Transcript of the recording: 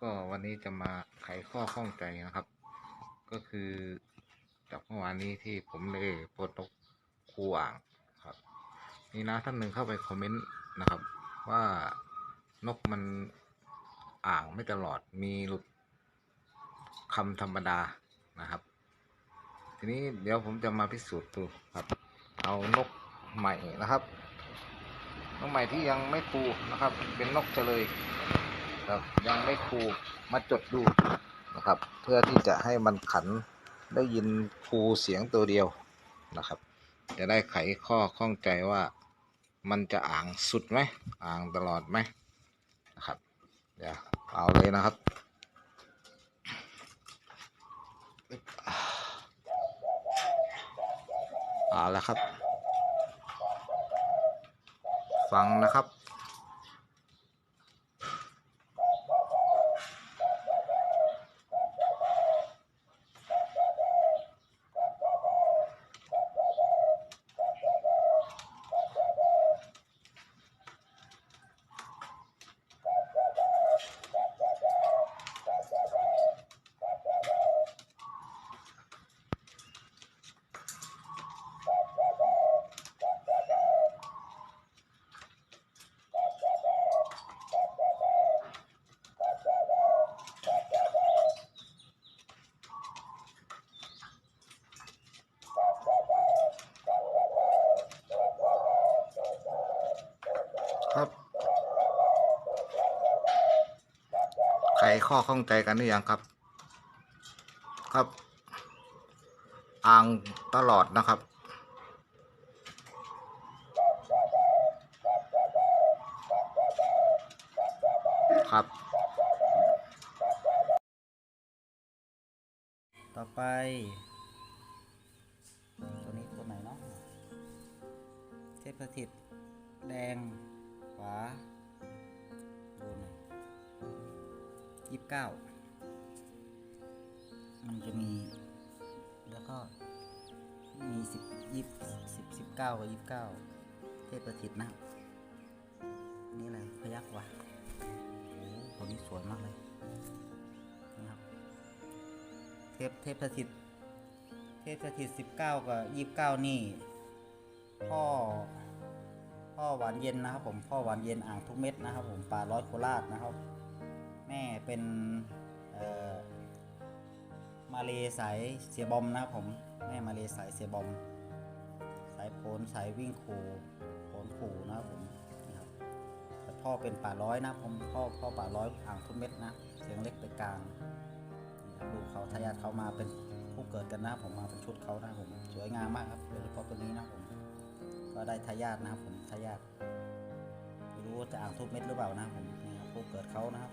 ก็วันนี้จะมาไขข้อข้องใจนะครับ ก็คือจากเมื่อวานนี้ที่ผมได้โพสต์นกคูอ่างครับมีนะท่านหนึ่งเข้าไปคอมเมนต์นะครับ ว่านกมันอ่างไม่ตลอดมีหลุดคำธรรมดานะครับ ทีนี้เดี๋ยวผมจะมาพิสูจน์ดูครับ เอานกใหม่นะครับนกใหม่ที่ยังไม่คูนะครับ เป็นนกเฉลย ครับยังไม่ครูมาจดดูนะครับ เพื่อที่จะให้มันขันได้ยินครูเสียงตัวเดียวนะครับ จะได้ไขข้อข้องใจว่ามันจะอ่างสุดไหมอ่างตลอดไหมนะครับเดี๋ยวเอาเลยนะครับเอาละครับ ฟังนะครับ ขข้อข้องใจกันหรือยังครับ ครับอ่างตลอดนะครับ ครับ ต่อไป ตัวนี้ตัวไหนเนาะเทพสถิตแดงขวา ยี่สิบเก้ามันจะมีแล้วก็มีสิบยี่สิบสิบเก้ากับยี่สิบเก้าเทพสถิตนะนี่อะไรพยักวะโอ้โหตัวนี้สวยมากเลยนี่ครับเทพเทพสถิตเทพสถิตสิบเก้ากับยี่สิบเก้านี่ พ่อ พ่อหวานเย็นนะครับผมพ่อหวานเย็นอ่างทุกเม็ดนะครับผมป่าร้อยโคราชนะครับ แม่เป็นมาเลสายเสียบอมนะครับผมแม่มาเลสายเสียบอม สายโผนสายวิ่งขู่โผนขู่นะครับผมนี่ครับแต่พ่อเป็นป่าร้อยนะผมพ่อพ่อป่าร้อยอ่างทุกเม็ดนะเสียงเล็กไปกลางลูเขาทายาทเขามาเป็นผู้เกิดกันนะผมมาเป็นชุดเขานะผมสวยงามมากครับโดยเฉพาะตัวนี้นะผมก็ได้ทายาทนะผมทายาทไม่รู้จะอ่างทุบเม็ดหรือเปล่านะผมนี่ ครูเกิดเขานะครับ